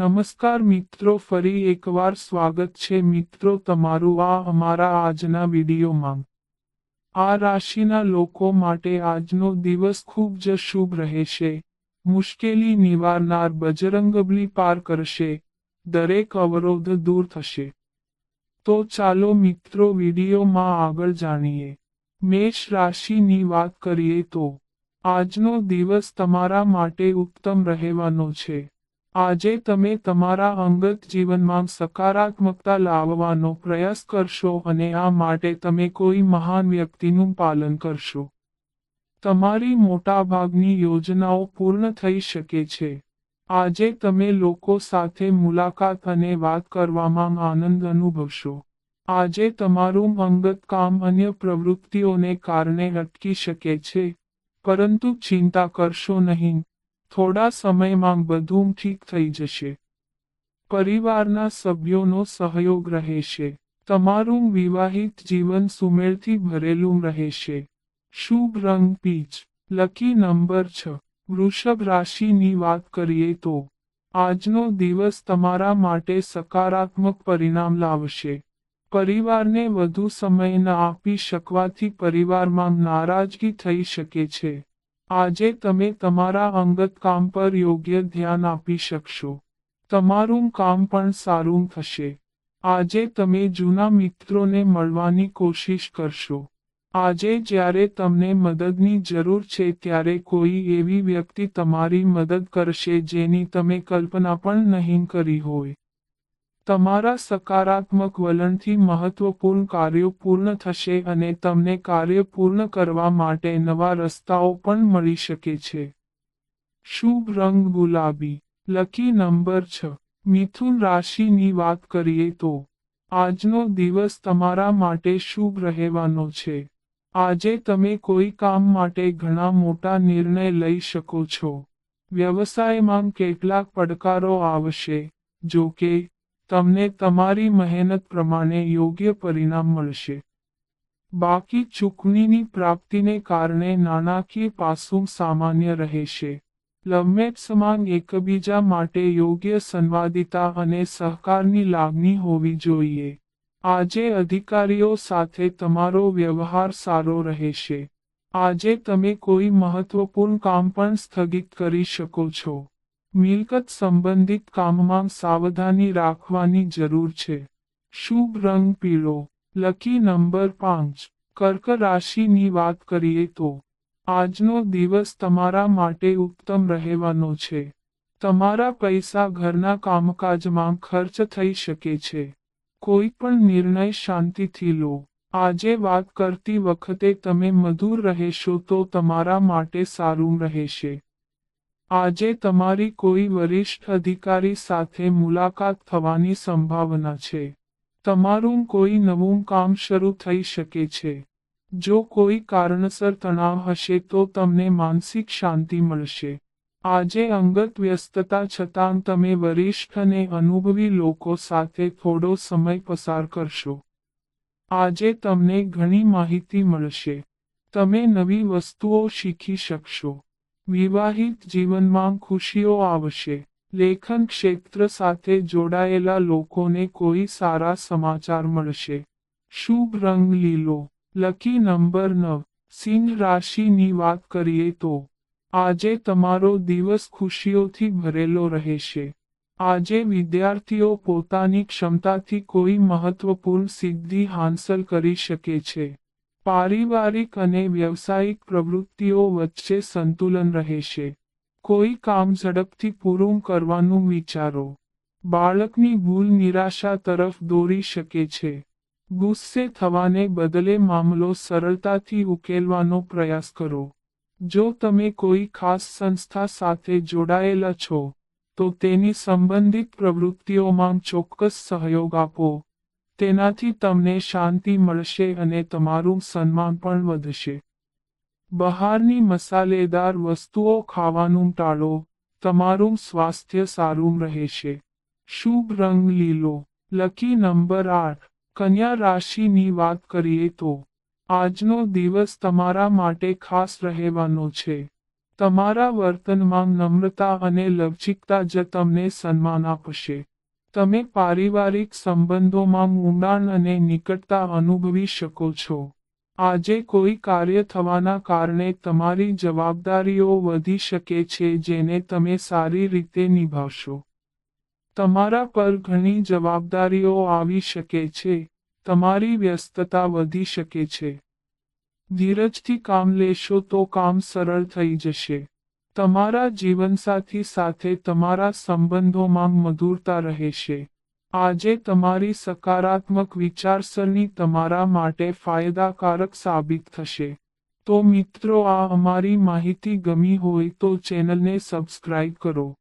નમસ્કાર મિત્રો, ફરી એકવાર સ્વાગત છે મિત્રો તમારું આ અમારા આજના વિડીયોમાં. આ રાશિના લોકો માટે આજનો દિવસ ખૂબ જ શુભ રહેશે. મુશ્કેલી નિવારનાર બજરંગબલી પાર કરશે. દરેક અવરોધ દૂર થશે. તો ચાલો મિત્રો વિડીયોમાં આગળ જાણીએ. મેષ રાશિની વાત કરીએ તો, આજનો દિવસ તમારા માટે ઉત્તમ રહેવાનો છે. આજે તમે તમારા અંગત જીવનમાં સકારાત્મકતા લાવવાનો પ્રયાસ કરશો અને આ માટે તમે કોઈ મહાન વ્યક્તિનું પાલન કરશો. તમારી મોટાભાગની યોજનાઓ પૂર્ણ થઈ શકે છે. આજે તમે લોકો સાથે મુલાકાત અને વાત કરવામાં આનંદ અનુભવશો. આજે તમારું અંગત કામ અન્ય પ્રવૃત્તિઓને કારણે અટકી શકે છે, પરંતુ ચિંતા કરશો નહીં. થોડા સમયમાં બધું ઠીક થઈ જશે. પરિવારના સભ્યોનો સહયોગ રહેશે. તમારું વિવાહિત જીવન સુમેળથી ભરેલું રહેશે. શુભ રંગ પીચ. લકી નંબર છ. વૃષભ રાશિની વાત કરીએ તો. આજનો દિવસ તમારા માટે સકારાત્મક પરિણામ લાવશે. પરિવારને વધુ સમય ન આપી શકવાથી પરિવારમાં નારાજગી થઈ શકે છે. આજે તમે તમારા અંગત કામ પર યોગ્ય ધ્યાન આપી શકશો. તમારું કામ પણ સારું થશે. આજે તમે જૂના મિત્રોને મળવાની કોશિશ કરશો. આજે જ્યારે તમને મદદની જરૂર છે ત્યારે કોઈ એવી વ્યક્તિ તમારી મદદ કરશે જેની તમે કલ્પના પણ નહીં કરી હોય. તમારા સકારાત્મક વલણથી મહત્વપૂર્ણ કાર્યો પૂર્ણ થશે અને તમને કાર્ય પૂર્ણ કરવા માટે નવા રસ્તાઓ પણ મળી શકે છે. શુભ રંગ ગુલાબી. લકી નંબર છ. મિથુન રાશિની વાત કરીએ તો, આજનો દિવસ તમારા માટે શુભ રહેવાનો છે. આજે તમે કોઈ કામ માટે ઘણા મોટા નિર્ણય લઈ શકો છો. વ્યવસાયમાં કેટલાક પડકારો આવશે જો કે તમને તમારી મહેનત પ્રમાણે યોગ્ય પરિણામ મળશે. બાકી ચૂકણીની પ્રાપ્તિને કારણે નાણાકીય પાસું સામાન્ય રહેશે. લવમેટ સમાન એકબીજા માટે યોગ્ય સંવાદિતા અને સહકારની લાગણી હોવી જોઈએ. આજે અધિકારીઓ સાથે તમારો વ્યવહાર સારો રહેશે. આજે તમે કોઈ મહત્વપૂર્ણ કામ પણ સ્થગિત કરી શકો છો. મિલકત સંબંધિત કામમાં સાવધાની રાખવાની જરૂર છે. શુભ રંગ પીળો. લકી નંબર પાંચ. કર્ક રાશિની વાત કરીએ તો, આજનો દિવસ તમારા માટે ઉત્તમ રહેવાનો છે. તમારા પૈસા ઘરના કામકાજમાં ખર્ચ થઈ શકે છે. કોઈ પણ નિર્ણય શાંતિથી લો. આજે વાત કરતી વખતે તમે મધુર રહેશો તો તમારા માટે સારું રહેશે. આજે તમારી કોઈ વરિષ્ઠ અધિકારી સાથે મુલાકાત થવાની સંભાવના છે. તમારું કોઈ નવું કામ શરૂ થઈ શકે છે. જો કોઈ કારણસર તણાવ હશે તો તમને માનસિક શાંતિ મળશે. આજે અંગત વ્યસ્તતા છતાં તમે વરિષ્ઠ અને અનુભવી લોકો સાથે થોડો સમય પસાર કરશો. આજે તમને ઘણી માહિતી મળશે. તમે નવી વસ્તુઓ શીખી શકશો. વિવાહિત જીવનમાં ખુશીઓ આવશે. લેખન ક્ષેત્ર સાથે જોડાયેલા લોકોને કોઈ સારા સમાચાર મળશે. શુભ રંગ લીલો. લકી નંબર નવ. સિંહ રાશિની વાત કરીએ તો, આજે તમારો દિવસ ખુશીઓથી ભરેલો રહેશે. આજે વિદ્યાર્થીઓ પોતાની ક્ષમતાથી કોઈ મહત્વપૂર્ણ સિદ્ધિ હાંસલ કરી શકે છે. પારિવારિક અને વ્યવસાયિક પ્રવૃત્તિઓ વચ્ચે સંતુલન રહેશે. કોઈ કામ ઝડપથી પૂરું કરવાનું વિચારો. બાળકની ભૂલ નિરાશા તરફ દોરી શકે છે. ગુસ્સે થવાને બદલે મામલો સરળતાથી ઉકેલવાનો પ્રયાસ કરો. જો તમે કોઈ ખાસ સંસ્થા સાથે જોડાયેલા છો, તો તેની સંબંધિત પ્રવૃત્તિઓમાં ચોક્કસ સહયોગ આપો. તેનાથી તમને શાંતિ મળશે અને તમારું સન્માન પણ વધશે. બહારની મસાલેદાર વસ્તુઓ ખાવાનું ટાળો. તમારું સ્વાસ્થ્ય સારું રહેશે. શુભ રંગ લીલો. લકી નંબર આઠ. કન્યા રાશિની વાત કરીએ તો, આજનો દિવસ તમારા માટે ખાસ રહેવાનો છે. તમારા વર્તનમાં નમ્રતા અને લવચિકતા જ તમને સન્માન આપશે. તમે પારિવારિક સંબંધોમાં ઊંડાણ અને નિકટતા અનુભવી શકો છો. આજે કોઈ કાર્ય થવાના કારણે તમારી જવાબદારીઓ વધી શકે છે જેને તમે સારી રીતે નિભાવશો. તમારા પર ઘણી જવાબદારીઓ આવી શકે છે. તમારી વ્યસ્તતા વધી શકે છે. ધીરજથી કામ લેશો તો કામ સરળ થઈ જશે. તમારા જીવનસાથી સાથે તમારા સંબંધોમાં મધુરતા રહેશે. આજે તમારી સકારાત્મક વિચારસરણી તમારા માટે ફાયદાકારક સાબિત થશે. તો મિત્રો, આ અમારી માહિતી ગમી હોય તો ચેનલને સબસ્ક્રાઇબ કરો.